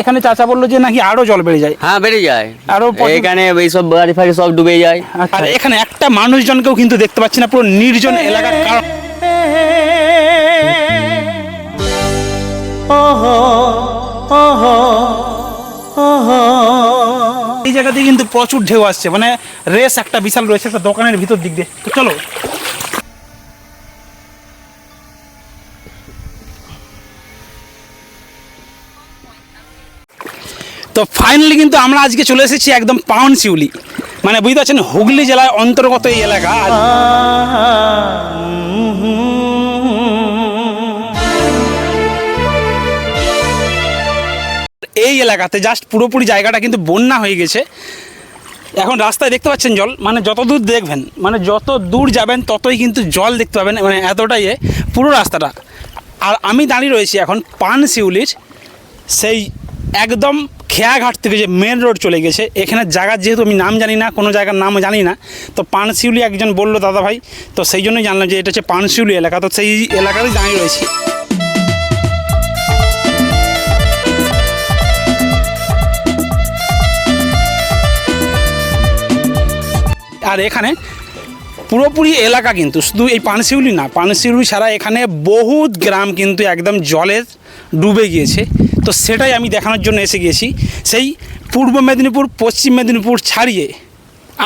এখানে চাচা বলল যে নাকি আরও জল বেড়ে যায়। হ্যাঁ বেড়ে যায়। আরও এখানে এইসব বাড়ি ফাড়ি সব ডুবে যায়। আর এখানে একটা মানুষজনকেও কিন্তু দেখতে পাচ্ছি না পুরো নির্জন এলাকার কারণ এই জায়গাতে কিন্তু প্রচুর ঢেউ আসছে মানে রেস একটা বিশাল রয়েছে একটা দোকানের ভিতর দিক দিয়ে। তো চলো। তো ফাইনালি কিন্তু আমরা আজকে চলে এসেছি একদম পাউন শিউলি। মানে বুঝতে পারছেন, হুগলি জেলার অন্তর্গত এই এলাকা। এই এলাকাতে জাস্ট পুরোপুরি জায়গাটা কিন্তু বন্যা হয়ে গেছে। এখন রাস্তায় দেখতে পাচ্ছেন জল মানে যত দূর দেখবেন মানে যত দূর যাবেন ততই কিন্তু জল দেখতে পাবেন মানে এতটাই পুরো রাস্তাটা। আর আমি দাঁড়িয়ে রয়েছি এখন পান শিউলির, সেই একদম খেয়াঘাট থেকে যে মেন রোড চলে গেছে, এখানে জায়গার যেহেতু আমি নাম জানি না, কোনো জায়গার নাম জানি না, তো পানশিউলি একজন বলল, দাদা ভাই, তো সেই জন্যই জানলাম যে এটা হচ্ছে পানশিউলি এলাকা, তো সেই এলাকাতেই দাঁড়িয়ে রয়েছি। আর এখানে পুরোপুরি এলাকা কিন্তু, শুধু এই পানশিউলি না পানশিউলি ছাড়া এখানে বহুত গ্রাম কিন্তু একদম জলের ডুবে গিয়েছে। তো সেটাই আমি দেখানোর জন্য এসে গিয়েছি। সেই পূর্ব মেদিনীপুর, পশ্চিম মেদিনীপুর ছাড়িয়ে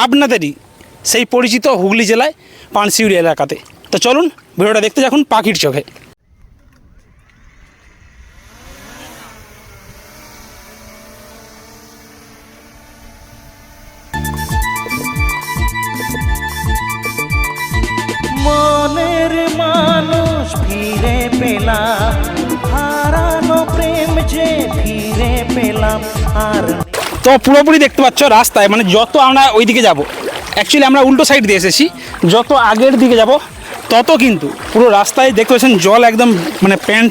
আপনাদেরই সেই পরিচিত হুগলি জেলায় পানশিউলি এলাকাতে। তো চলুন, ভিডিওটা দেখতে যখন পাখির চোখে। পেলাম। হারানো প্রেম যে ফিরে পেলাম আর তো পুরোপুরি দেখতে পাচ্ছ রাস্তায় মানে যত আমরা ওইদিকে যাব অ্যাকচুয়ালি আমরা উল্টো সাইড দিয়ে এসেছি, যত আগের দিকে যাব, তত কিন্তু পুরো রাস্তায় দেখতে পাচ্ছেন জল একদম মানে প্যান্ট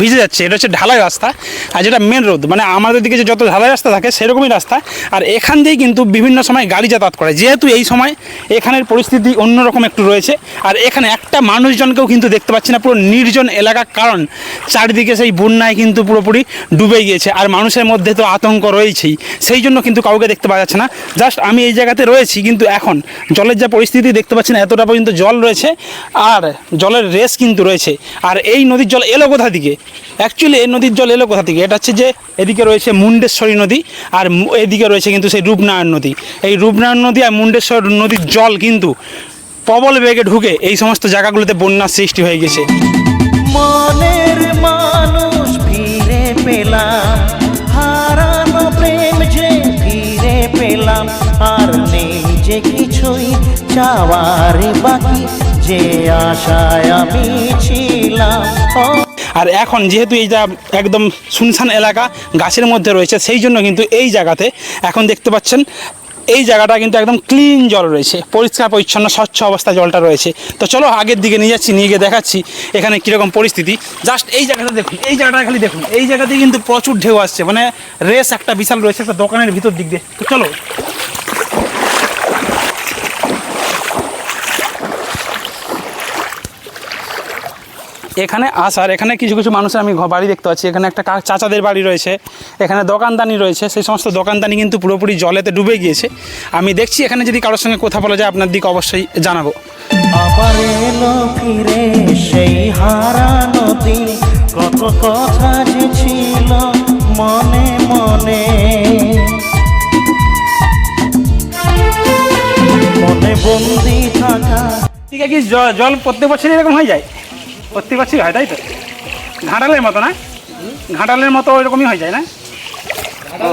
ভিজে যাচ্ছে। এটা হচ্ছে ঢালাই রাস্তা আর যেটা মেন রোড মানে আমাদের দিকে যে যত ঢালাই রাস্তা থাকে সেরকমই রাস্তা। আর এখান দিয়েই কিন্তু বিভিন্ন সময় গাড়ি যাতায়াত করে। যেহেতু এই সময় এখানের পরিস্থিতি অন্যরকম একটু রয়েছে। আর এখানে একটা মানুষজনকেও কিন্তু দেখতে পাচ্ছি না। পুরো নির্জন এলাকা। কারণ চারিদিকে সেই বন্যায় কিন্তু পুরোপুরি ডুবে গিয়েছে। আর মানুষের মধ্যে তো আতঙ্ক রয়েছেই। সেই জন্য কিন্তু কাউকে দেখতে পাওয়া যাচ্ছে না। জাস্ট আমি এই জায়গাতে রয়েছি। কিন্তু এখন জলের যা পরিস্থিতি দেখতে পাচ্ছি না, এতটা পর্যন্ত জল রয়েছে। আর জলের রেস কিন্তু রয়েছে। আর এই নদীর জল এলো কোথা থেকে? অ্যাকচুয়ালি এই নদীর জল এলো কোথা থেকে? এটা হচ্ছে যে, এদিকে রয়েছে মুন্ডেশ্বরী নদী, আর এদিকে রয়েছে কিন্তু সেই রূপনারায়ণ নদী। এই রূপনারায়ণ নদী আর মুন্ডেশ্বর নদীর জল কিন্তু প্রবল বেগে ঢুকে এই সমস্ত জায়গাগুলোতে বন্যার সৃষ্টি হয়ে গেছে। মনের মানুষ ফিরে পেলাম, হারানো প্রেম যে ফিরে পেলাম, আর নেই যে কিছুই বাকি, যে আশায় আমি ছিলাম। আর এখন যেহেতু এইটা একদম শুনশান এলাকা, গাছের মধ্যে রয়েছে, সেই জন্য কিন্তু এই জায়গাতে এখন দেখতে পাচ্ছেন, এই জায়গাটা কিন্তু একদম ক্লিন জল রয়েছে, পরিষ্কার, পরিচ্ছন্ন, স্বচ্ছ অবস্থায় জলটা রয়েছে। তো চলো আগের দিকে নিয়ে যাচ্ছি, নিয়ে গিয়ে দেখাচ্ছি এখানে কীরকম পরিস্থিতি। জাস্ট এই জায়গাটা দেখুন, এই জায়গাটা খালি দেখুন, এই জায়গাতে কিন্তু প্রচুর ঢেউ আসছে মানে রেস একটা বিশাল রয়েছে একটা দোকানের ভিতর দিক দিয়ে। তো চলো। এখানে আসার এখানে কিছু কিছু মানুষের আমি বাড়ি দেখতে পাচ্ছি। এখানে একটা চাচাদের বাড়ি রয়েছে এখানে দোকানদানি রয়েছে সেই সমস্ত দোকানদানি কিন্তু পুরোপুরি জলেতে ডুবে গিয়েছে। আমি দেখছি এখানে যদি কারোর সঙ্গে কথা বলা যায় আপনার দিকে অবশ্যই জানাব। আবার এলো ফিরে সেই হারানো দিন কত কথা যে ছিল মনে মনে। মনে বন্দি থাকা। ঠিক আছে জল প্রত্যেক বছরই এরকম হয়ে যায়? প্রত্যেক বছরই হয় তাই তো? ঘাঁটালের মতো না? ঘাঁটালের মতো ওইরকমই হয়ে যায় না? ও।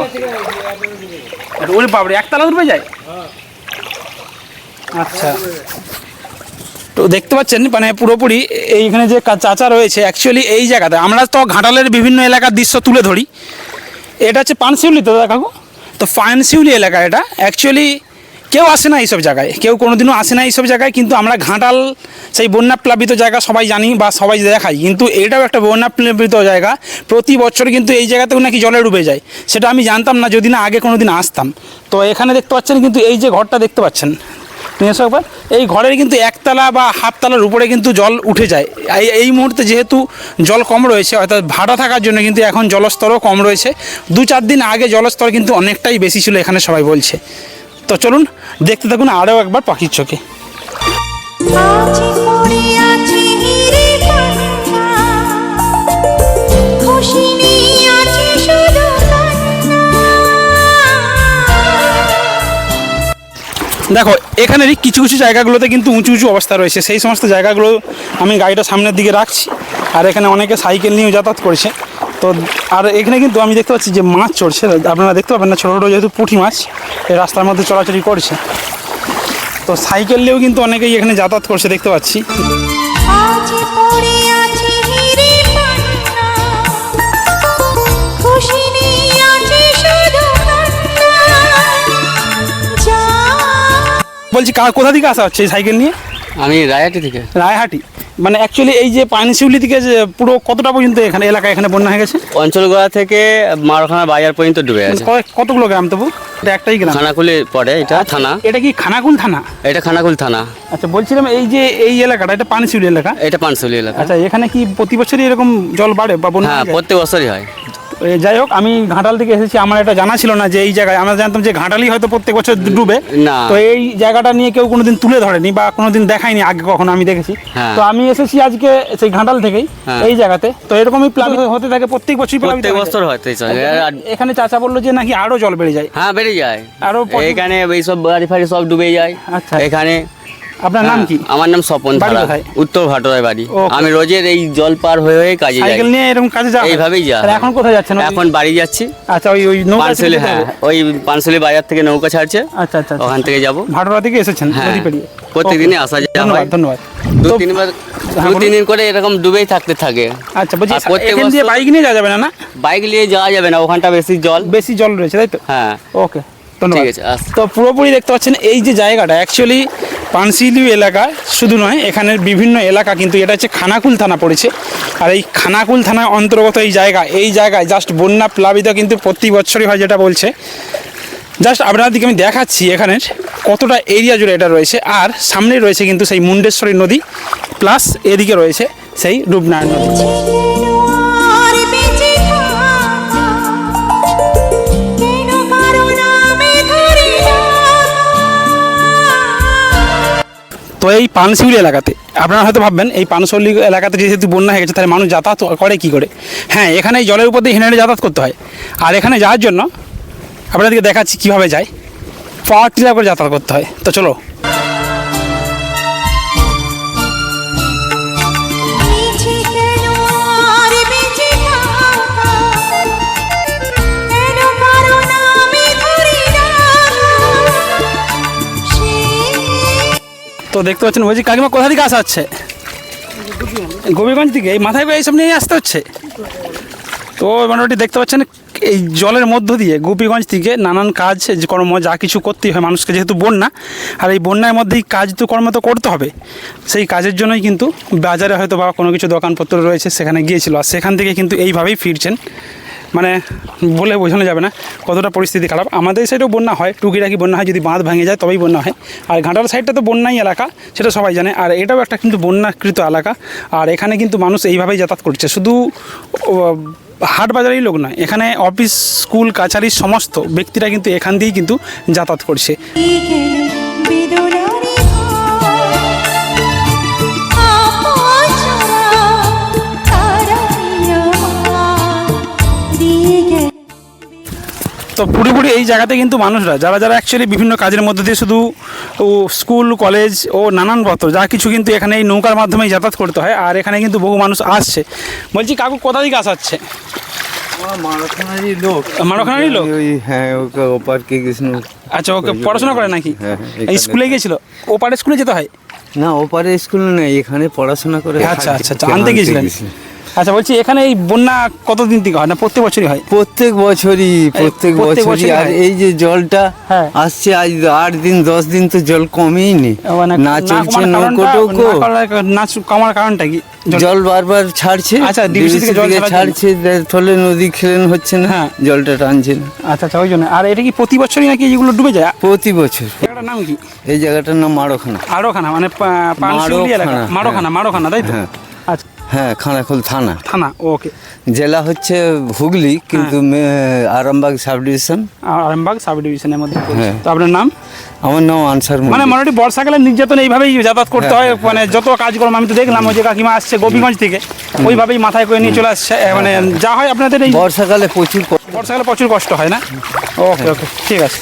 ওরে বাবরে একতলা উঠবে যায়? আচ্ছা। তো দেখতে পাচ্ছেন মানে পুরোপুরি এইখানে যে চাচা রয়েছে অ্যাকচুয়ালি এই জায়গাতে। আমরা তো ঘাটালের বিভিন্ন এলাকার দৃশ্য তুলে ধরি। এটা হচ্ছে পানশিউলি তো দাদা কাকু? তো পানশিউলি এলাকা এটা। অ্যাকচুয়ালি কেউ আসে না এইসব জায়গায়। কেউ কোনোদিনও আসে না এইসব জায়গায়, কিন্তু আমরা ঘাটাল, সেই বন্যাপ্লাবিত জায়গা সবাই জানি বা সবাই দেখাই। কিন্তু এটাও একটা বন্যাপ্লাবিত জায়গা। প্রতি বছর কিন্তু এই জায়গাতেও নাকি জলে ডুবে যায়। সেটা আমি জানতাম না, যদি না আগে কোনো দিন আসতাম। তো এখানে দেখতে পাচ্ছেন কিন্তু এই যে ঘরটা দেখতে পাচ্ছেন। এই ঘরের কিন্তু একতলা বা হাফতলার উপরে কিন্তু জল উঠে যায়। এই এই মুহূর্তে যেহেতু জল কম রয়েছে, অর্থাৎ ভাড়া থাকার জন্য কিন্তু এখন জলস্তরও কম রয়েছে। দু চার দিন আগে জলস্তর কিন্তু অনেকটাই বেশি ছিল, এখানে সবাই বলছে। তো চলুন দেখতে থাকুন আরও একবার পাখির চোখে। দেখো এখানেরই কিছু কিছু জায়গাগুলোতে কিন্তু উঁচু উঁচু অবস্থা রয়েছে। সেই সমস্ত জায়গাগুলো আমি গাড়িটা সামনের দিকে রাখছি। আর এখানে অনেকে সাইকেল নিয়েও যাতায়াত করছে। তো আর এখানে কিন্তু আমি দেখতে পাচ্ছি যে মাছ চড়ছে। আপনারা দেখতে পাবেন না ছোটো ছোটো যেহেতু পুঁটি মাছ এই রাস্তার মধ্যে চলাচলি করছে। তো সাইকেল নিয়েও কিন্তু অনেকেই এখানে যাতায়াত করছে দেখতে পাচ্ছি। বলছি কা কোথা থেকে আসা হচ্ছে এই সাইকেল নিয়ে? আমি রায়হাটি থেকে। রায়হাটি। মানে অ্যাকচুয়ালি এই যে পানিশিউলি থেকে যে পুরো কতটা পর্যন্ত এখানে এলাকা এখানে বন্যা হয়ে গেছে? অঞ্চলগোড়া থেকে মারখানা বাজার পর্যন্ত ডুবে গেছে কতগুলো গ্রাম তবু? এটা একটাই গ্রাম। খানাকুলে পড়ে এটা থানা। এটা কি খানাকুল থানা? এটা খানাকুল থানা। আচ্ছা বলছিলাম এই যে এই এলাকাটা এটা পানিশিউলি এলাকা? এটা পানিশিউলি এলাকা। আচ্ছা এখানে কি প্রতি বছরই এরকম জল বাড়ে বা বন্যা হ্যাঁ প্রত্যেক বছরই হয়। যাই হোক আমি ঘাটাল থেকে এসেছি আমার এটা জানা ছিল না যে এই জায়গায় আমরা জানতাম যে ঘাটালই হয়তো প্রত্যেক বছর ডুবে না। তো এই জায়গাটা নিয়ে কেউ কোনোদিন তুলে ধরেনি বা কোনোদিন দেখায়নি আগে কখনো আমি দেখেছি হ্যাঁ। তো আমি এসেছি আজকে সেই ঘাটাল থেকেই হ্যাঁ। এই জায়গাতে তো এরকমই প্লাবিত হতে থাকে প্রত্যেক বছরই প্লাবিত বছর যায়। হয় তো এই সব। আর- এখানে চাচা বলল যে নাকি আরও জল বেড়ে যায় হ্যাঁ বেড়ে যায় আরও এখানে এইসব বাড়ি ফাড়ি সব ডুবে যায় আচ্ছা। এখানে আপনার নাম হ্যাঁ, কি? আমার নাম স্বপন ধারা উত্তর ভাটোরায় বাড়ি। আমি রোজের এই জল পার হয়ে হয়ে কাজে যাই। সাইকেল নিয়ে এরকম কাজে হয়? এইভাবেই তাহলে এখন কোথায় যাচ্ছেন? এখন বাড়ি যাচ্ছি। আচ্ছা ওই ওই নৌকা পানশালি হ্যাঁ ওই পানশালি বাজার থেকে নৌকা ছাড়ছে। আচ্ছা আচ্ছা ওখান থেকে যাব। ভাটোরা থেকে এসেছেন হ্যাঁ নদী পেরিয়ে। প্রত্যেকদিনই আসা যাওয়া ধন্যবাদ হয়। ধন্যবাদ। দু তিনবার হ্যাঁ, দু। তিন দিন করে এরকম ডুবেই থাকতে থাকে। আচ্ছা বলছি এখান দিয়ে বাইক নিয়ে যাওয়া যাবে না না? বাইক নিয়ে যাওয়া যাবে না ওখানটা বেশি জল। বেশি জল রয়েছে তাই তো? হ্যাঁ। ওকে ধন্যবাদ। ঠিক আছে, তো পুরোপুরি দেখতে পাচ্ছেন এই যে জায়গাটা অ্যাকচুয়ালি পানশিলি এলাকা শুধু নয়, এখানের বিভিন্ন এলাকা কিন্তু এটা হচ্ছে খানাকুল থানা পড়েছে। আর এই খানাকুল থানার অন্তর্গত এই জায়গা, এই জায়গায় জাস্ট বন্যা প্লাবিত কিন্তু প্রতি বছরই হয় যেটা বলছে। জাস্ট আপনাদেরকে আমি দেখাচ্ছি এখানের কতটা এরিয়া জুড়ে এটা রয়েছে। আর সামনে রয়েছে কিন্তু সেই মুন্ডেশ্বরী নদী প্লাস এদিকে রয়েছে সেই রূপনারায়ণ নদী। পানশিউলি এলাকাতে। আপনারা হয়তো ভাববেন, এই পানশিউলি এলাকাতে যেহেতু বন্যা হয়ে গেছে, তাহলে মানুষ যাতায়াত করে কি করে? হ্যাঁ এখানে এই জলের উপর দিয়ে হেঁটে যাতায়াত করতে হয়। আর এখানে যাওয়ার জন্য আপনাদেরকে দেখাচ্ছি কীভাবে যায়। পাওয়ার টিলার করে যাতায়াত করতে হয়। তো চলো তো দেখতে পাচ্ছেন বলছি, কাকিমা কোথা থেকে আসা হচ্ছে? গোপীগঞ্জ থেকে এই মাথায় এইসব নিয়ে আসতে হচ্ছে? তো মোটামুটি দেখতে পাচ্ছেন, এই জলের মধ্য দিয়ে গোপীগঞ্জ থেকে নানান কাজ কর্ম, যা কিছু করতেই হয় মানুষকে, যেহেতু বন্যা, আর এই বন্যার মধ্যেই কাজ তো কর্ম তো করতে হবে। সেই কাজের জন্যই কিন্তু বাজারে হয়তো বা কোনো কিছু দোকানপত্র রয়েছে, সেখানে গিয়েছিল। আর সেখান থেকে কিন্তু এইভাবেই ফিরছেন মানে বলে বোঝানো যাবে না কতটা পরিস্থিতি খারাপ। আমাদের সাইডেও বন্যা হয়, টুকিটাকি বন্যা হয়, যদি বাঁধ ভেঙে যায় তবেই বন্যা হয়। আর ঘাটাল সাইডটা তো বন্যাই এলাকা, সেটা সবাই জানে। আর এটাও একটা কিন্তু বন্যাকৃত এলাকা। আর এখানে কিন্তু মানুষ এইভাবেই যাতায়াত করছে। শুধু হাট বাজারেই লোক নয়, এখানে অফিস, স্কুল, কাছারির সমস্ত ব্যক্তিরা কিন্তু এখান দিয়েই কিন্তু যাতায়াত করছে। তো পুরোপুরি এই জায়গাতে কিন্তু মানুষরা যারা যারা অ্যাকচুয়ালি বিভিন্ন কাজের মধ্যে দিয়ে শুধু ও স্কুল কলেজ ও নানান পত্র যা কিছু কিন্তু এখানে এই নৌকার মাধ্যমেই যাতায়াত করতে হয় আর এখানে কিন্তু বহু মানুষ আসছে। বলছি কাকু কোথা থেকে আসা হচ্ছে লোক। লোক? হ্যাঁ ওপার কে কৃষ্ণ। আচ্ছা ওকে পড়াশোনা করে নাকি? হ্যাঁ, হ্যাঁ। স্কুলে গিয়েছিল? ও পারে স্কুলে যেতে হয়? না ওপারে স্কুল নেই এখানে পড়াশোনা করে আচ্ছা, আচ্ছা, আচ্ছা, আনতে গিয়েছিলেন? আচ্ছা বলছি এখানে এই বন্যা কতদিন থেকে হয়? না প্রত্যেক বছরই হয়? প্রত্যেক বছরই প্রত্যেক বছরই। আর এই যে জলটা হ্যাঁ। আসছে আজ আট দিন দশ দিন তো জল কমেই নেই মানে না চলছে নৌকো টৌকো। না না কমার কারণটা কি? জল- বারবার ছাড়ছে। আচ্ছা, ছাড়ছে ফলে নদী খেলেন হচ্ছে না হ্যাঁ। জলটা টানছে না। আচ্ছা আচ্ছা ওই জন্য। আর এটা কি প্রতি বছরই নাকি যেগুলো ডুবে যায়? প্রতি বছর। জায়গাটার নাম কি? এই জায়গাটার নাম মারোখানা আরোখানা মানে মারোখানা, মারোখানা মারোখানা তাই তো? হ্যাঁ। আচ্ছা। হ্যাঁ খানাখোল থানা। থানা ওকে। জেলা হচ্ছে হুগলি কিন্তু হ্যাঁ। Arambagh sub division. Arambagh sub ডিভিশনের মধ্যে হ্যাঁ। তো আপনার নাম? আমার নাম আনসার মানে। মোটামুটি বর্ষাকালে নির্যাতন এইভাবেই যাতায়াত করতে হ্যাঁ, হয় মানে যত কাজকর্ম আমি তো দেখলাম ওই যে কাকিমা আসছে গোপীগঞ্জ থেকে ওইভাবেই মাথায় করে নিয়ে চলে আসছে মানে যা হয় আপনাদের এই বর্ষাকালে প্রচুর বর্ষাকালে প্রচুর কষ্ট হয় না? ওকে ওকে ঠিক আছে।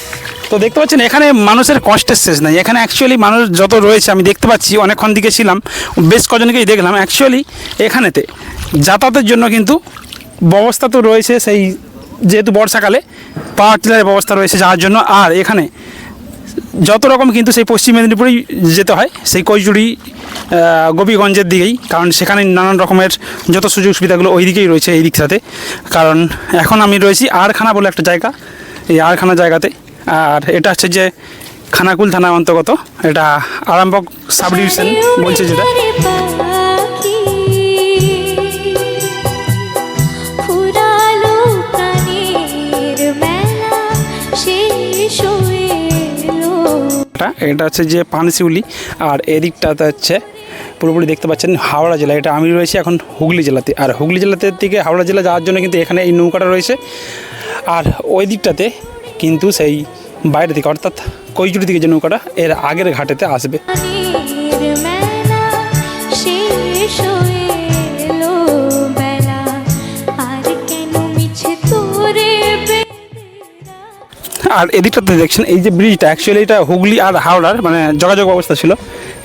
তো দেখতে পাচ্ছেন, এখানে মানুষের কষ্টের শেষ নাই। এখানে অ্যাকচুয়ালি মানুষ যত রয়েছে, আমি দেখতে পাচ্ছি, অনেকক্ষণ দিকে ছিলাম, বেশ কজনকেই দেখলাম। অ্যাকচুয়ালি এখানেতে যাতায়াতের জন্য কিন্তু ব্যবস্থা তো রয়েছে, সেই যেহেতু বর্ষাকালে, পাওয়ার টিলারের ব্যবস্থা রয়েছে যাওয়ার জন্য। আর এখানে যত রকম কিন্তু সেই পশ্চিম মেদিনীপুরেই যেতে হয়, সেই কৈজুড়ি গোপীগঞ্জের দিকেই। কারণ সেখানে নানান রকমের যত সুযোগ সুবিধাগুলো ওই দিকেই রয়েছে, এই দিকটাতে। কারণ এখন আমি রয়েছি আরখানা বলে একটা জায়গা, এই আরখানা জায়গাতে। আর এটা হচ্ছে যে খানাকুল থানার অন্তর্গত। এটা আরামবক সাব ডিভিশন বলছে যেটা। এটা হচ্ছে যে পানশিউলি আর এদিকটাতে হচ্ছে পুরোপুরি দেখতে পাচ্ছেন হাওড়া জেলা। এটা আমি রয়েছি এখন হুগলি জেলাতে। আর হুগলি জেলাতে থেকে হাওড়া জেলা যাওয়ার জন্য কিন্তু এখানে এই নৌকাটা রয়েছে। আর ওই দিকটাতে কিন্তু সেই বাইরে থেকে অর্থাৎ কৈজুড়ি থেকে যে নৌকাটা এর আগের ঘাটেতে আসবে। আর এদিকটাতে দেখছেন এই যে ব্রিজটা অ্যাকচুয়ালি এটা হুগলি আর হাওড়ার মানে যোগাযোগ অবস্থা ছিল।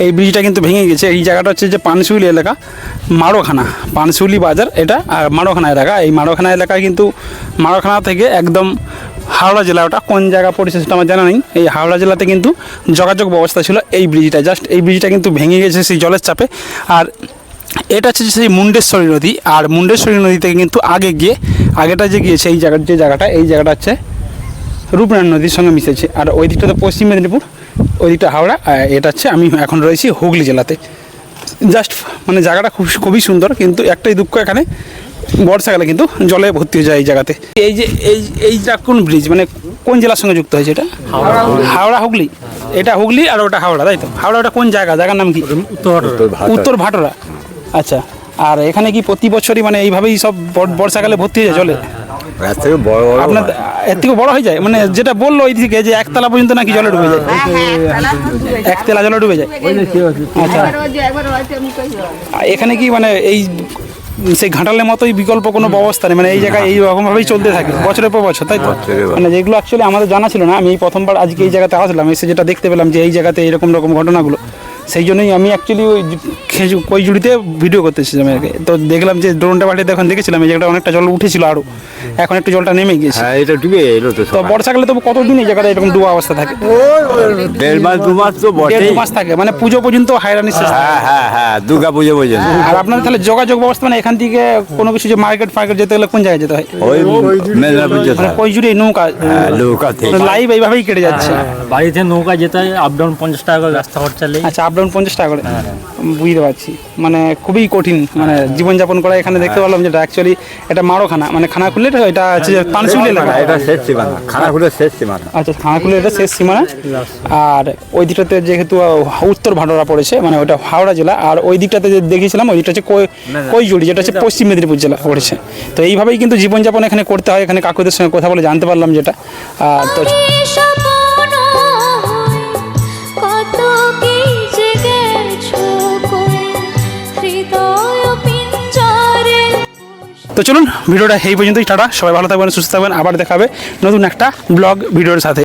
এই ব্রিজটা কিন্তু ভেঙে গেছে। এই জায়গাটা হচ্ছে যে পানশিউলি এলাকা মারোখানা পানশিউলি বাজার এটা আর মারোখানা এলাকা। এই মারোখানা এলাকায় কিন্তু মারোখানা থেকে একদম হাওড়া জেলা, ওটা কোন জায়গা পড়েছে সেটা আমার জানা নেই। এই হাওড়া জেলাতে কিন্তু যোগাযোগ ব্যবস্থা ছিল এই ব্রিজটা। জাস্ট এই ব্রিজটা কিন্তু ভেঙে গেছে সেই জলের চাপে। আর এটা হচ্ছে সেই মুন্ডেশ্বরী নদী। আর মুন্ডেশ্বরী নদী থেকে কিন্তু আগে গিয়ে, আগেটা যে গিয়েছে এই জায়গার যে জায়গাটা, এই জায়গাটা হচ্ছে রূপনারায়ণ নদীর সঙ্গে মিশেছে। আর ওই দিকটা তো পশ্চিম মেদিনীপুর, ওই দিকটা হাওড়া এটা হচ্ছে আমি এখন রয়েছি হুগলি জেলাতে। জাস্ট মানে জায়গাটা খুব খুবই সুন্দর, কিন্তু একটাই দুঃখ এখানে বর্ষাকালে কিন্তু জলে ভর্তি হয়ে যায় এই জায়গাতে। এই যে এই এইটা কোন ব্রিজ মানে কোন জেলার সঙ্গে যুক্ত হয়েছে এটা? হাওড়া হুগলি। এটা হুগলি আর ওটা হাওড়া তাই তো? হাওড়া ওটা কোন জায়গা? জায়গার নাম কি? উত্তর ভাটোরা। আচ্ছা আর এখানে কি প্রতি বছরই মানে এইভাবেই সব বর্ষাকালে ভর্তি হয়ে যায় জলে? বড় বড় আপনার এর থেকে বড় হয়ে যায়? মানে যেটা বলল ওই দিকে যে একতলা পর্যন্ত নাকি জলে ডুবে যায়? একতলা। জলে ডুবে যায়। আচ্ছা। আর এখানে কি মানে এই সেই ঘাটালের মতোই বিকল্প কোনো ব্যবস্থা নেই। মানে এই জায়গায় এই রকমভাবেই চলতে থাকে বছরের পর বছর তাই তো? মানে যেগুলো অ্যাকচুয়ালি আমাদের জানা ছিল না আমি এই প্রথমবার আজকে এই জায়গাতে আসলাম এসে যেটা দেখতে পেলাম যে এই জায়গাতে এরকম রকম ঘটনাগুলো। সেই জন্যই আমি অ্যাকচুয়ালি ওই খেজু কৈজুড়িতে ভিডিও করতে এসেছিলাম আগে। তো দেখলাম যে ড্রোনটা পাঠিয়ে তখন দেখেছিলাম এই জায়গাটা অনেকটা জল উঠেছিল আরও এখন একটু জলটা নেমে গিয়েছে। হ্যাঁ এটা ডুবে এলো তো তো বর্ষাকালে তো কতদিন এই জায়গাটা এরকম ডুবা অবস্থা থাকে? দেড় মাস দু মাস তো বটেই। দু মাস থাকে। মানে পুজো পর্যন্ত হায়রানি হ্যাঁ হ্যাঁ হ্যাঁ দুর্গা পুজো পর্যন্ত। আর আপনাদের তাহলে যোগাযোগ ব্যবস্থা মানে এখান থেকে কোনো কিছু যে মার্কেট ফার্কেট যেতে গেলে কোন জায়গায় যেতে হয়? ওই মেদিনীপুর যেতে মানে হয়। কই জুড়ে নৌকা? হ্যাঁ নৌকা লাইভ এইভাবেই কেটে যাচ্ছে। বাড়িতে নৌকা যেতে হয় আপ ডাউন পঞ্চাশ টাকা করে রাস্তা খরচা আচ্ছা আপ ডাউন পঞ্চাশ টাকা করে। বুঝতে পারছি। মানে খুবই কঠিন মানে জীবনযাপন করা এখানে দেখতে পারলাম যেটা অ্যাকচুয়ালি এটা মারোখানা মানে খানা খুললে এটা হচ্ছে যে পানসিউলি এলাকা এটা শেষ সীমানা খানাকুলের শেষ সীমানা। আচ্ছা খানাকুলে এটা শেষ সীমানা। আর ওই দিকটাতে যেহেতু উত্তর ভাটোরা পড়েছে মানে ওটা হাওড়া জেলা আর ওই দিকটাতে যে দেখেছিলাম ওই দিকটা হচ্ছে কই- কৈজুড়ি যেটা হচ্ছে পশ্চিম মেদিনীপুর জেলা পড়েছে। তো এইভাবেই কিন্তু জীবনযাপন এখানে করতে হয় এখানে কাকুদের সঙ্গে কথা বলে জানতে পারলাম যেটা। আর তো তো চলুন, ভিডিওটা এই পর্যন্তই, টাটা। সবাই ভালো থাকবেন, সুস্থ থাকবেন। আবার দেখাবে নতুন একটা ব্লগ, ভিডিওর সাথে।